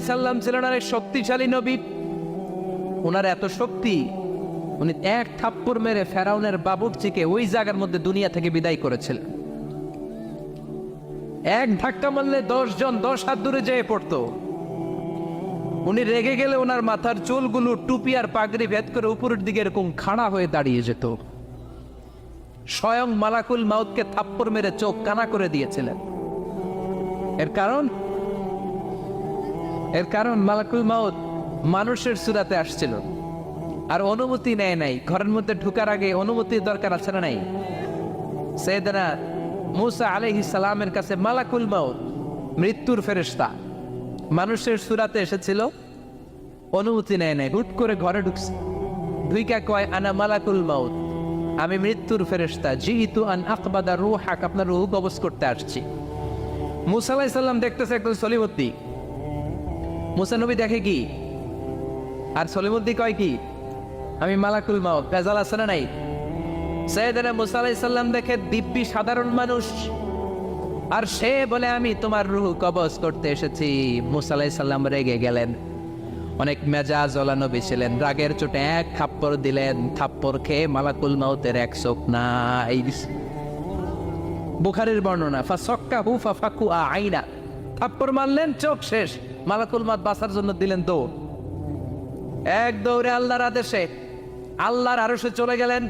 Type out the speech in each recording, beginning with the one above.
সাল্লাম ছিলেন অনেক শক্তিশালী নবী। ওনার এত শক্তি, উনি এক থাপ্পড় মেরে ফেরাউনের বাবুর্চিকে ওই জায়গার মধ্যে দুনিয়া থেকে বিদায় করেছিলেন। এক ধাক্কা মারলে দশ জন দশ হাত দূরে যেয়ে পড়তো। উনি রেগে গেলে ওনার মাথার চুলগুলো টুপি আর পাগড়ি ভেদ করে উপরের দিকে এরকম খাড়া হয়ে দাঁড়িয়ে যেত। স্বয়ং মালাকুল মাউতকে থাপ্পড় মেরে চোখ কানা করে দিয়েছিলেন। এর কারণ এর কারণ মালাকুল মাউত মানুষের সুরাতে আসছিল। আর অনুমতি নেয় নাই। ঘরের মধ্যে ঢুকার আগে অনুমতির দরকার আছে না নাই? সৈয়দনা মুসা আলাইহিস সালামের কাছে মালাকুল মাউত, মৃত্যুর ফেরেশতা। মানুষের সুরাতে এসেছিল, অনুমতি নেয় নাই। হুট করে ঘরে ঢুকছে। দুইকা কয়, আনা মালাকুল মাউত, আমি মৃত্যুর ফেরেশতা। জিহিতু আন আকবাদা রুহাক, আপনার রুহ কবজ করতে আসছি। মুসা আলাইহিস সালাম দেখতেছে একজন সলিমুদ্দি মুসা নবী দেখে কি? আর সলিমুদ্দি কয় কি? আমি মালাকুল মাও ভেজাল আছে না নাই? সৈয়দনা মুসা আলাইহিস সালাম দেখে দিব্যি সাধারণ মানুষ। আর সে বলে, আমি তোমার রুহ কবজ করতে এসেছি। মুসা আলাইহিস সালাম রেগে গেলেন। অনেক মেজাজ নবী ছিলেন। রাগের চোটে এক থাপ্পড় দিলেন। থাপ্পড় খেয়ে মালাকুল মাউতের এক চোখ নাই। বুখারের বর্ণনা, ফা সক্কা হু ফা ফাকু আইনা। থাপ্পড় মারলেন, চোখ শেষ। মালাকুল মাত বাসার জন্য দিলেন দৌড়। এক দৌড়ে আল্লাহর আদেশে আল্লাহর আরশে চলে গেলেন।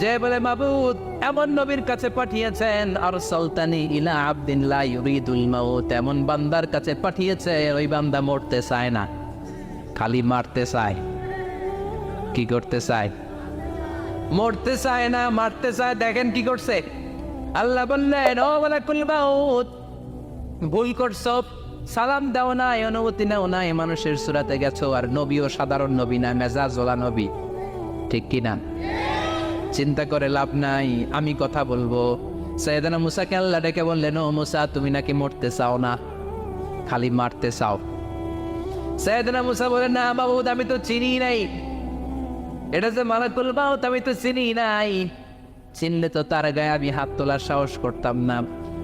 যে বলে, মাবুদ, এমন নবীর কাছে পাঠিয়েছেন, আর সুলতানি ইলা আবদিন লা ইউরিদুল মাউত এমন বান্দার কাছে পাঠিয়েছে, ওই বান্দা মরতে চায় না। খালি মারতে চায়। কি করতে চায়? মরতে চায় না, মারতে চায়। দেখেন কি করছে। আল্লাহ বললেন, ও মালাকুল মাউত ভুল করছ সালাম দাও না, এ অনুমতি নাও নাই মানুষের সুরাতে গেছো, আর নবীও সাধারণ নবী না মেজাজওয়ালা নবী। ঠিক কি না চিন্তা করে লাভ নাই, আমি কথা বলব। সৈয়দানা মুসাকে আল্লাহ ডেকে বললেন, ও মুসা, তুমি নাকি মরতে চাও না? খালি মারতে চাও। সৈয়দানা মুসা বলেন না বাবু আমি তো চিনি নাই। এটা যে মালাকুল মাউত, আমি তো চিনি নাই। চিনলে তো তার গায়ে আমি হাত তোলার সাহস করতাম না।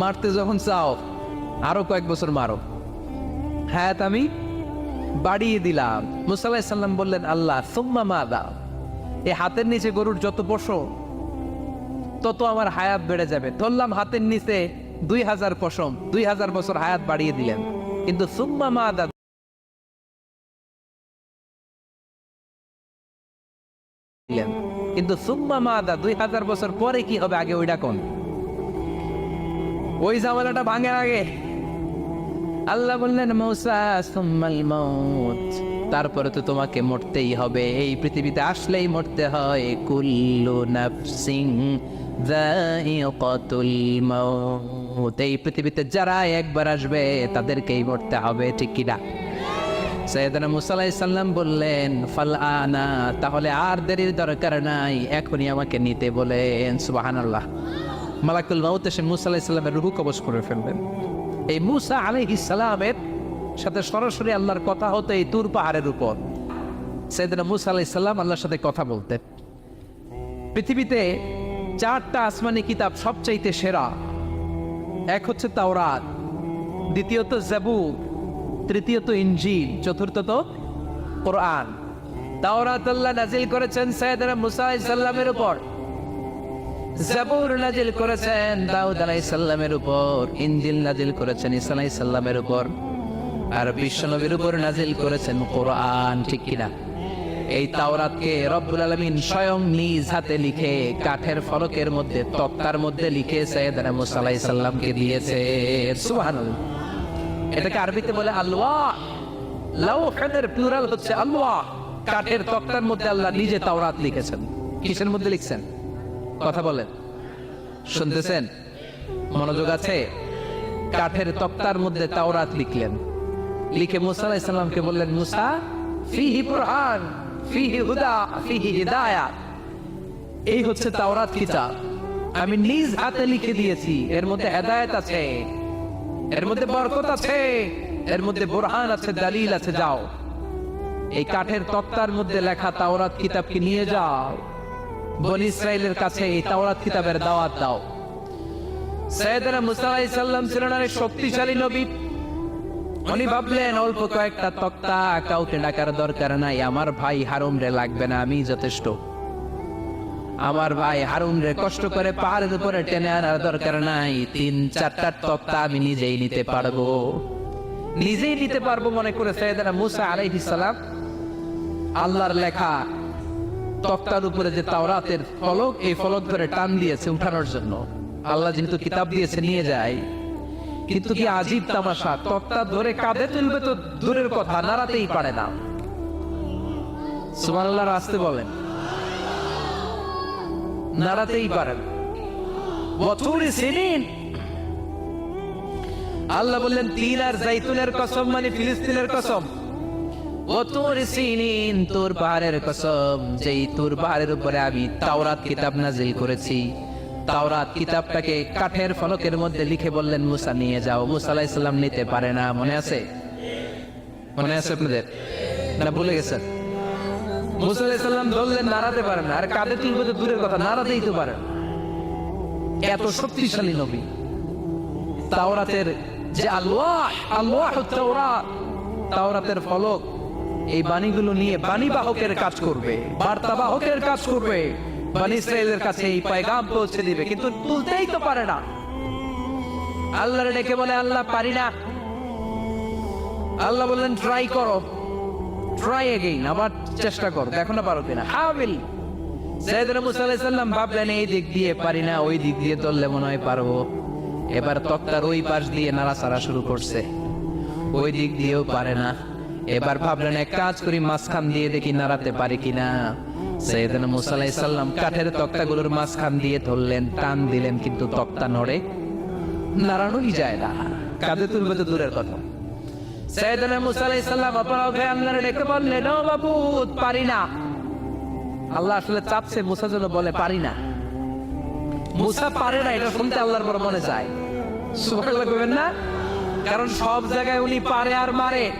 মারতে যখন চাও, আরও কয়েক বছর মারো। হায়াত আমি বাড়িয়ে দিলাম। মুসাল্লাহ সাল্লাম বললেন, আল্লাহ, সুম্মা মা দাও এই হাতের নিচে গরুর যত পশম তত আমার হায়াত বেড়ে যাবে। ধরলাম হাতের নিচে দুই হাজার পশম, দুই হাজার বছর হায়াত বাড়িয়ে দিলেন। কিন্তু সুম্মা মা দা কিন্তু সুম্মা মা দা দুই হাজার বছর পরে কি হবে, আগে ওইটা কোন? ওই ঝামেলাটা ভাঙে আগে। আল্লাহ বললেন, মৌসা মৌত তারপরে তো তোমাকে মরতেই হবে। এই পৃথিবীতে আসলেই মরতে হয়। কুল্লু নাফসিং মাউত। এই পৃথিবীতে যারা একবার আসবে, তাদেরকেই মরতে হবে, ঠিক কিনা সৈয়দনা মুসা আলাইহিস সাল্লাম বললেন, ফাল আনা, তাহলে আর দেরির দরকার নাই। এখনই আমাকে নিতে বলেন, সুবহানাল্লাহ। মালাকুল মাউত এসে মুসা আলাইহিস সাল্লামের রুহু কবজ করে ফেললেন এই মুসা আলাইহিস সালামের সাথে সরাসরি আল্লাহর কথা হতো এই তুর পাহাড়ের উপর। সৈয়দনা মুসা আলাইহিস সালাম আল্লাহর সাথে কথা বলতেন। পৃথিবীতে চারটা আসমানি কিতাব সবচাইতে সেরা। এক হচ্ছে তাওরাত, দ্বিতীয়ত জাবুর তৃতীয়ত ইনজিল, চতুর্থত কোরআন। তাওরাত আল্লাহ নাজিল করেছেন সৈয়দনা মুসা আলাইহিস উপর। নাজিল করেছেন দাউদ উপর নাজিল করেছেন উপর, আর বিশ্বনবীর উপর নাজিল করেছেন কোরআন, ঠিক কিনা? এই তাওরাতকে রব্বুল আলামিন স্বয়ং নিজ হাতে লিখে, কাঠের ফলকের মধ্যে, তক্তার মধ্যে লিখে সৈয়দনা মুসা আলাইহিস দিয়েছে। এটাকে আরবিতে বলে আল্লাহ। লাউহের প্লুরাল হচ্ছে আল্লাহ। কাঠের তক্তার মধ্যে আল্লাহ নিজে তাওরাত লিখেছেন। কিসের মধ্যে লিখছেন? কথা বলেন। শুনতেছেন? মনোযোগ আছে? কাঠের তক্তার মধ্যে তাওরাত লিখলেন। লিখে মুসা আলাইহিস সালামকে বললেন, মুসা, ফিহি বুরহান ফিহি হুদা, ফিহি হিদায়া। এই হচ্ছে তাওরাত কিতাব আমি নিজ হাতে লিখে দিয়েছি। এর মধ্যে হেদায়েত আছে। এর মধ্যে বরকত আছে। এর মধ্যে বোরহান আছে, দলিল আছে। যাও। এই কাঠের তক্তার মধ্যে লেখা তাওরাত কিতাবকে নিয়ে যাও। বনি ইসরায়েলের কাছে এই তাওরাত কিতাবের দাওয়াত দাও। সৈয়দনা মুসা আলাইহিস সালাম ছিলেন অনেক শক্তিশালী নবী। উনি ভাবলেন, অল্প কয়েকটা তক্তা কাউকে ডাকার দরকার নাই। আমার ভাই হারুম রে লাগবে না, আমি যথেষ্ট। আমার ভাই হারুন রে কষ্ট করে পাহাড়ের উপরে টেনে আনার দরকার নাই। তিন, চারটা তক্তা আমি নিজেই নিতে পারব। নিজেই নিতে পারব মনে করে সৈয়দনা মুসা আলাইহিস সালাম। আল্লাহর লেখা তক্তার উপরে যে তাওরাতের ফলক, এই ফলক ধরে টান দিয়েছে উঠানোর জন্য। আল্লাহ যেহেতু কিতাব দিয়েছে, নিয়ে যায়। কিন্তু কি আজীব তামাশা? তক্তা ধরে কাঁধে তুলবে তো দূরের কথা, নাড়াতেই পারে না। সুবহানাল্লাহ, আসতে বলেন। নাড়াতেই পারেন বছরে সিনিন। আল্লাহ বললেন, তিন আর জাইতুনের কসম মানে ফিলিস্তিনের কসম। ও তোর সিনিন, তোর পাহাড়ের কসম, যেই তোর পাহাড়ের উপরে আমি তাওরাত কিতাব নাজিল করেছি। তাওরাত কিতাবটাকে কাঠের ফলকের মধ্যে লিখে বললেন, মুসা, নিয়ে যাও। মুসা আলাইহিস সালাম নিতে পারে না, মনে আছে? মনে আছে আপনাদের? না, ভুলে গেছেন? মুসা আলাইহিস সালাম ধরলেন নাড়াতে পারেন আর কাঁধে তুলবে তো দূরের কথা, নাড়াতেই তো পারেন। এত শক্তিশালী নবী। তাওরাতের যে আল্লাহ আল্লাহ তাওরাত তাওরাতের ফলক এই বাণীগুলো নিয়ে বাণী বাহকের কাজ করবে, বার্তা বাহকের কাজ করবে। বাণী ইসরায়েলের কাছে এই পায়গাম পৌঁছে দিবে, কিন্তু তুলতেই তো পারে না। ডেকে বলে, আল্লাহ, পারি না। আল্লাহ বললেন ট্রাই করো। ট্রাই এগেইন আবার চেষ্টা করো। দেখো না পারো কিনা। হাবিল। মুসা ভাবলেন, এই দিক দিয়ে পারি না, ওই দিক দিয়ে ধরলে মনে হয় পারব। এবার তক্তার ওই পাশ দিয়ে নাড়াচাড়া শুরু করছে। ওই দিক দিয়েও পারে না। এবার ভাবলেন এক কাজ করি, মাঝখান দিয়ে দেখি নাড়াতে পারি কিনা। সৈয়দনা মুসা আলাইহিস সালাম কাঠের তক্তাগুলোর মাঝখান দিয়ে ধরলেন, টান দিলেন, কিন্তু তক্তা নড়ে। নাড়ানোই যায় না। কাঁধে তুলবে তো দূরের কথা। সৈয়দনা মুসা আলাইহিস সালাম অপরাধ হয়ে আল্লাহর ডেকে বললেন, ও বাবু পারি না। আল্লাহ আসলে চাপছে, মুসা যেন বলে, পারি না। মুসা পারে না, এটা শুনতে আল্লাহর বড় মনে চায়। সুবহানাল্লাহ কইবেন না? কারণ সব জায়গায় উনি পারে আর মারে।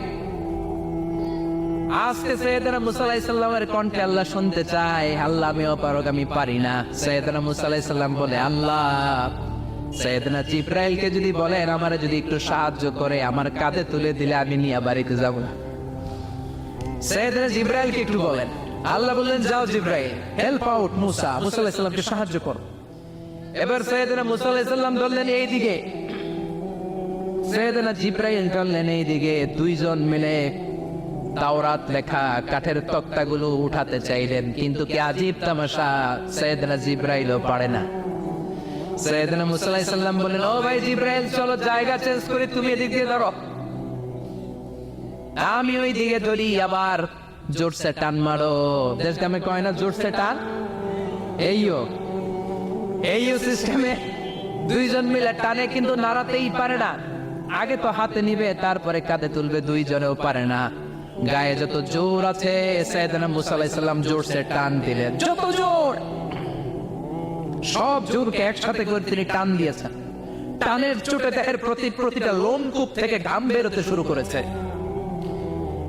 আমারে যদি একটু সাহায্য করে, আমার কাঁধে তুলে দিলে আমি নিয়ে বাড়িতে সৈয়দনা একটু বলেন, আল্লাহ বললেন, যাও জিব্রাইল হেল্প আউট মুসা সাহায্য করো। এবার সৈয়দনা মুসা আলাইহিস সালাম ধরলেন এই দিকে সৈয়দনা জিব্রাইল ধরলেন এই দিকে দুইজন মিলে তাওরাত লেখা কাঠের তক্তাগুলো উঠাতে চাইলেন, কিন্তু কি তামাশা সৈয়দনা পারে না। সৈয়দনা বললেন, ও ভাই জিব্রাইল, চলো জায়গা চেঞ্জ করে, তুমি এদিক দিয়ে ধরো আমি ওই দিকে ধরি আবার জোরসে টান মারো। দেশ গ্রামে কয় না, জোরসে টান? এইও এইও সিস্টেমে দুইজন মিলে টানে, কিন্তু নাড়াতেই পারে না। আগে তো হাতে নিবে, তারপরে কাঁধে তুলবে, দুইজনেও পারে না। গায়ে যত জোর আছে, সাইয়েদনা মুসা টান দিলেন। যত জোর! সব জোরকে একসাথে করে তিনি টান দিয়েছেন। টানের চোটে দেহের প্রতি প্রতিটা থেকে ঘাম বেরোতে শুরু করেছে।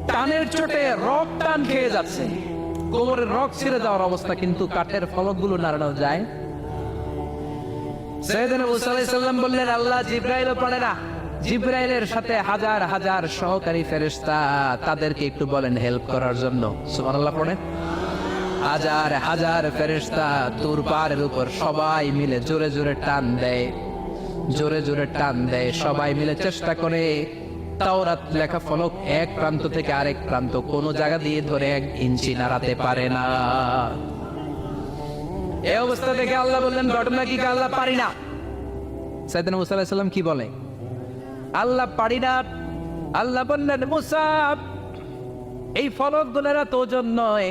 টানের চোটে রক টান খেয়ে যাচ্ছে। কোমরের রক ছিঁড়ে যাওয়ার অবস্থা কিন্তু কাঠের ফলকগুলো নাড়ানো যায়। সৈয়দনা মুসা আলাইহিস বললেন, আল্লাহ জিব্রাইলও পারে না জিব্রাইলের সাথে হাজার হাজার সহকারী ফেরেশতা তাদেরকে একটু বলেন হেল্প করার জন্য। পড়েন হাজার হাজার পাহাড়ের উপর সবাই মিলে জোরে জোরে টান দেয়। জোরে জোরে টান দেয়, সবাই মিলে চেষ্টা করে। তাওরাত লেখা ফলক এক প্রান্ত থেকে আরেক প্রান্ত, কোন জায়গা দিয়ে ধরে এক ইঞ্চি নাড়াতে পারে না। এই অবস্থা দেখে আল্লাহ বললেন, ঘটনা কি আল্লাহ পারি না? সাইদানা মুসা আলাইহিস সালাম কি বলে? আল্লাহ না। আল্লাহ বললেন মুসাফ এই ফলকগুলোর এত ওজন নয়,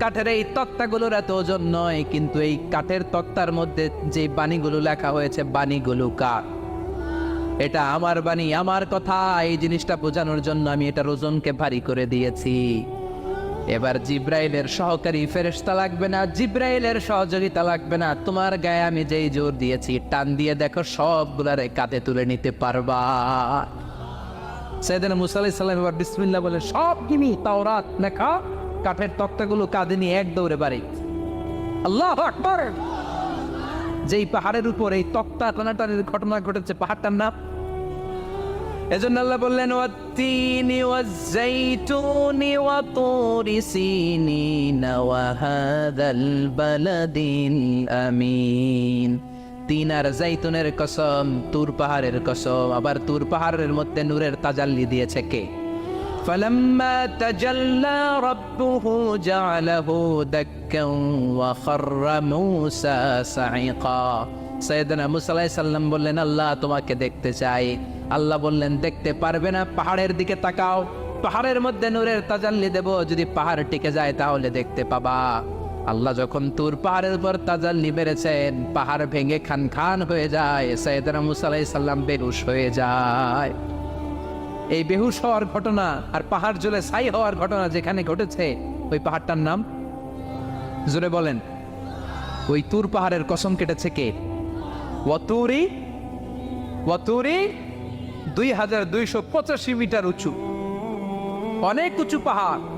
কাঠের এই তক্তাগুলোর এত ওজন নয়, কিন্তু এই কাঠের তক্তার মধ্যে যে বাণীগুলো লেখা হয়েছে, বাণীগুলো কার? এটা আমার বাণী, আমার কথা, এই জিনিসটা বোঝানোর জন্য আমি এটার ওজনকে ভারী করে দিয়েছি। এবার জিব্রাইলের সহকারী ফেরেশতা লাগবে না, জিব্রাইলের সহযোগিতা লাগবে না। তোমার গায়ে আমি যেই জোর দিয়েছি, টান দিয়ে দেখো সবগুলারে কাঁধে তুলে নিতে পারবা। সেদিন মুসা আলাইহিস সালাম এবার বিসমিল্লাহ বলে, সব কিনি তাওরাত লেখা কাঠের তক্তাগুলো কাঁধে নিয়ে এক দৌড়ে বাড়ি। আল্লাহ যেই পাহাড়ের উপর এই তক্তা, টানাটানির ঘটনা ঘটেছে, পাহাড়টার নাম এজন্য আল্লাহ বললেন ওয়াত্তিনি ওয়াজ্জাইতুনি ওয়া তুরি সিনিন ওয়া হাদাল বালাদিল আমিন তিন আর জাইতুনের কসম তুর পাহাড়ের কসম আবার তুর পাহাড়ের মধ্যে নূরের তাজাল্লি দিয়েছে কে فلما تجلى ربه جعله دكا وخر موسى صعقا সৈয়দনা মুসা আলাইহিস সাল্লাম বললেন আল্লাহ তোমাকে দেখতে চাই আল্লাহ বললেন, দেখতে পারবে না, পাহাড়ের দিকে তাকাও। পাহাড়ের মধ্যে নূরের তাজাল্লি দেব, যদি পাহাড় টিকে যায় তাহলে দেখতে পাবা। আল্লাহ যখন তুর পাহাড়ের উপর তাজাল্লি বেড়েছেন পাহাড় ভেঙে খান খান হয়ে যায়, সৈয়দনা মুসা আলাইহিস সাল্লাম বেহুশ হয়ে যায়। এই বেহুশ হওয়ার ঘটনা আর পাহাড় জ্বলে ছাই হওয়ার ঘটনা যেখানে ঘটেছে, ওই পাহাড়টার নাম? জোরে বলেন। ওই তুর পাহাড়ের কসম কেটেছে কে? ওয়াতুরি ওয়াতুরি দুই হাজার দুইশো পঁচাশি মিটার উঁচু। অনেক উঁচু পাহাড়।